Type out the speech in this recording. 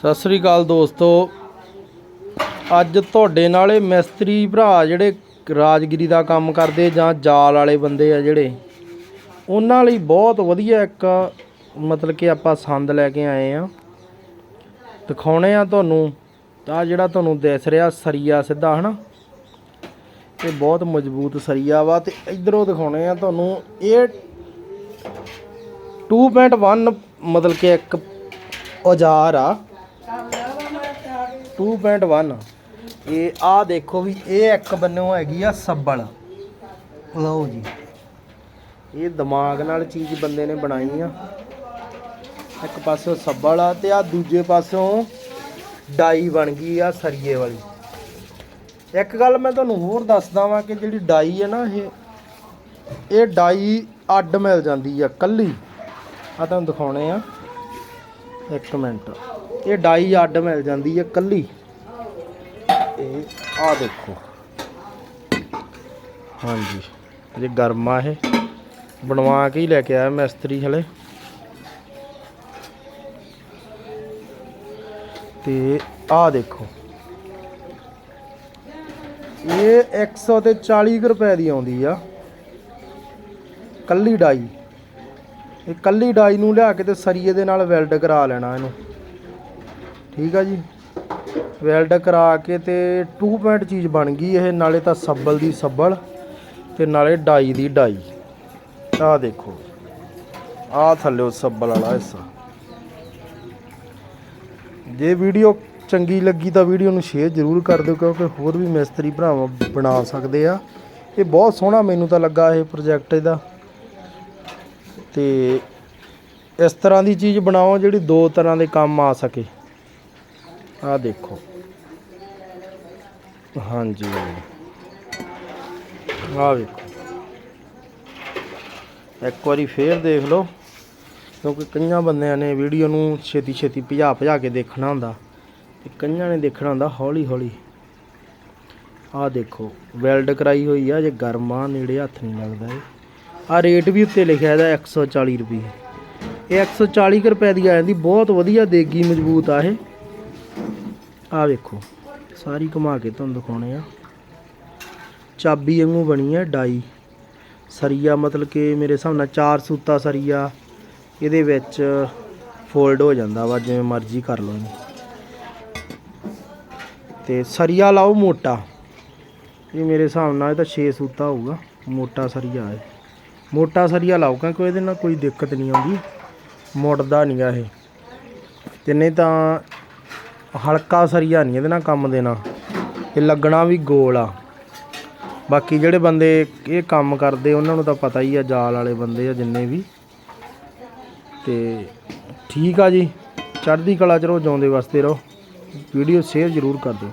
ਸਤਿ ਸ੍ਰੀ ਅਕਾਲ ਦੋਸਤੋ। ਅੱਜ ਤੁਹਾਡੇ ਨਾਲ ਇਹ ਮਿਸਤਰੀ ਭਰਾ ਜਿਹੜੇ ਰਾਜਗਿਰੀ ਦਾ ਕੰਮ ਕਰਦੇ ਜਾਂ ਜਾਲ ਵਾਲੇ ਬੰਦੇ ਆ ਜਿਹੜੇ, ਉਹਨਾਂ ਲਈ ਬਹੁਤ ਵਧੀਆ ਇੱਕ ਮਤਲਬ ਕਿ ਆਪਾਂ ਸੰਦ ਲੈ ਕੇ ਆਏ ਆ। ਦਿਖਾਉਣੇ ਆ ਤੁਹਾਨੂੰ ਤਾਂ ਜਿਹੜਾ ਤੁਹਾਨੂੰ ਦਿਸ ਰਿਹਾ ਸਰੀਆ ਸਿੱਧਾ, ਹਨਾ? ਇਹ ਬਹੁਤ ਮਜ਼ਬੂਤ ਸਰੀਆ ਵਾ ਤੇ ਇਧਰੋਂ ਦਿਖਾਉਣੇ ਆ ਤੁਹਾਨੂੰ, ਇਹ 2.1 ਮਤਲਬ ਕਿ ਇੱਕ ਔਜ਼ਾਰ ਆ। 2.1 ਇਹ ਆ ਦੇਖੋ ਵੀ ਇਹ ਇੱਕ ਬੰਨੋਂ ਹੈਗੀ ਆ ਸੱਬਲ। ਲਓ ਜੀ। ਇਹ ਦਿਮਾਗ ਨਾਲ ਚੀਜ਼ ਬੰਦੇ ਨੇ ਬਣਾਈ ਆ। ਇੱਕ ਪਾਸੋਂ ਸੱਬਲ ਆ ਤੇ ਆ ਦੂਜੇ ਪਾਸੋਂ ਡਾਈ ਬਣ ਗਈ ਆ ਸਰੀਏ ਵਾਲੀ। ਇੱਕ ਗੱਲ ਮੈਂ ਤੁਹਾਨੂੰ ਹੋਰ ਦੱਸਦਾ ਵਾਂ ਕਿ ਜਿਹੜੀ ਡਾਈ ਹੈ ਨਾ ਇਹ ਇਹ ਡਾਈ ਅੱਡ ਮਿਲ ਜਾਂਦੀ ਆ, ਕੱਲੀ। ਆ ਤੁਹਾਨੂੰ ਦਿਖਾਉਣੇ ਆ। ਇੱਕ ਮਿੰਟ। ਇਹ ਡਾਈ ਅੱਡ ਮਿਲ ਜਾਂਦੀ ਹੈ ਕੱਲੀ। ਇਹ ਆ ਦੇਖੋ। ਹਾਂਜੀ ਜੇ ਗਰਮ ਆ ਇਹ। ਬਣਵਾ ਕੇ ਹੀ ਲੈ ਕੇ ਆਇਆ ਮਿਸਤਰੀ ਹਲੇ। ਤੇ ਆ ਦੇਖੋ। ਇਹ 100 ਤੇ 40 ਕੁ ਰੁਪਏ ਦੀ ਆਉਂਦੀ ਆ। ਕੱਲੀ ਡਾਈ। ਇਹ ਕੱਲੀ ਡਾਈ ਨੂੰ ਲਿਆ ਕੇ ਤੇ ਸਰੀਏ ਦੇ ਨਾਲ ਵੈਲਡ ਕਰਾ ਲੈਣਾ ਇਹਨੂੰ। ਠੀਕ ਆ ਜੀ। ਵੈਲਡ ਕਰਾ ਕੇ ਤੇ 2 ਪੁਆਇੰਟ ਚੀਜ਼ ਬਣ ਗਈ ਇਹ, ਨਾਲੇ ਤਾਂ ਸੱਬਲ ਦੀ ਸੱਬਲ ਤੇ ਨਾਲੇ ਡਾਈ ਦੀ ਡਾਈ। ਆਹ ਦੇਖੋ, ਆਹ ਥੱਲੇ ਉਹ ਸੱਬਲ ਵਾਲਾ ਹਿੱਸਾ। ਜੇ ਵੀਡੀਓ ਚੰਗੀ ਲੱਗੀ ਤਾਂ ਵੀਡੀਓ ਨੂੰ ਸ਼ੇਅਰ ਜ਼ਰੂਰ ਕਰ ਦਿਓ, ਕਿਉਂਕਿ ਹੋਰ ਵੀ ਮਿਸਤਰੀ ਭਰਾਵਾਂ ਬਣਾ ਸਕਦੇ ਆ। ਇਹ ਬਹੁਤ ਸੋਹਣਾ ਮੈਨੂੰ ਤਾਂ ਲੱਗਾ ਇਹ ਪ੍ਰੋਜੈਕਟ ਇਹਦਾ। ਤੇ ਇਸ ਤਰ੍ਹਾਂ ਦੀ ਚੀਜ਼ ਬਣਾਓ ਜਿਹੜੀ ਦੋ ਤਰ੍ਹਾਂ ਦੇ ਕੰਮ ਆ ਸਕੇ। ਆਹ ਦੇਖੋ। ਹਾਂਜੀ। ਆਹ ਵੇਖੋ। ਇੱਕ ਵਾਰੀ ਫੇਰ ਦੇਖ ਲਓ, ਕਿਉਂਕਿ ਕਈਆਂ ਬੰਦਿਆਂ ਨੇ ਵੀਡੀਓ ਨੂੰ ਛੇਤੀ ਛੇਤੀ ਭਜਾ ਭਜਾ ਕੇ ਦੇਖਣਾ ਹੁੰਦਾ ਤੇ ਕਈਆਂ ਨੇ ਦੇਖਣਾ ਹੁੰਦਾ ਹੌਲੀ ਹੌਲੀ ਆਹ ਦੇਖੋ, ਵੈਲਡ ਕਰਾਈ ਹੋਈ ਆ, ਜੇ ਗਰਮ ਆ ਨੇੜੇ ਹੱਥ ਨਹੀਂ ਲੱਗਦਾ ਇਹ। ਆ ਰੇਟ ਵੀ ਉੱਤੇ ਲਿਖਿਆ ਇਹਦਾ 140 ਰੁਪਏ। ਇਹ 140 ਕੁ ਰੁਪਏ ਦੀ ਆ ਜਾਂਦੀ, ਬਹੁਤ ਵਧੀਆ ਦੇਗੀ ਮਜ਼ਬੂਤ ਆ ਇਹ। ਆ ਵੇਖੋ, ਸਾਰੀ ਘੁਮਾ ਕੇ ਤੁਹਾਨੂੰ ਦਿਖਾਉਣੇ ਆ। ਚਾਬੀ ਵਾਂਗੂ ਬਣੀ ਹੈ ਡਾਈ। ਸਰੀਆ ਮਤਲਬ ਕਿ ਮੇਰੇ ਹਿਸਾਬ ਨਾਲ ਚਾਰ ਸੂਤਾ ਸਰੀਆ, ਇਹਦੇ ਵਿੱਚ ਫੋਲਡ ਹੋ ਜਾਂਦਾ ਵਾ, ਜਿਵੇਂ ਮਰਜ਼ੀ ਕਰ ਲਓ ਇਹਨੂੰ। ਤੇ ਸਰੀਆ ਲਾਓ ਮੋਟਾ। ਇਹ ਮੇਰੇ ਹਿਸਾਬ ਨਾਲ ਇਹ ਤਾਂ 6 ਸੂਤਾ ਹੋਊਗਾ, ਮੋਟਾ ਸਰੀਆ ਹੈ ਮੋਟਾ ਸਰੀਆ ਲਾਓ, ਕਿਉਂਕਿ ਇਹਦੇ ਨਾਲ ਕੋਈ ਦਿੱਕਤ ਨਹੀਂ ਆਉਂਦੀ। ਮੁੜਦਾ ਨਹੀਂਗਾ ਇਹ। ਤੇ ਨਹੀਂ ਤਾਂ ਹਲਕਾ ਸਰੀਆ ਨਹੀਂ ਇਹਦੇ ਨਾਲ ਕੰਮ ਦੇਣਾ। ਇਹ ਲੱਗਣਾ ਵੀ ਗੋਲ ਆ। ਬਾਕੀ ਜਿਹੜੇ ਬੰਦੇ ਇਹ ਕੰਮ ਕਰਦੇ, ਉਹਨਾਂ ਨੂੰ ਤਾਂ ਪਤਾ ਹੀ ਆ, ਜਾਲ ਵਾਲੇ ਬੰਦੇ ਆ ਜਿੰਨੇ ਵੀ। ਤੇ ਠੀਕ ਆ ਜੀ। ਚੜ੍ਹਦੀ ਕਲਾ ਚ ਰਹੋ, ਜਿਉਂਦੇ ਵਾਸਤੇ ਰਹੋ। ਵੀਡੀਓ ਸ਼ੇਅਰ ਜ਼ਰੂਰ ਕਰ ਦਿਓ।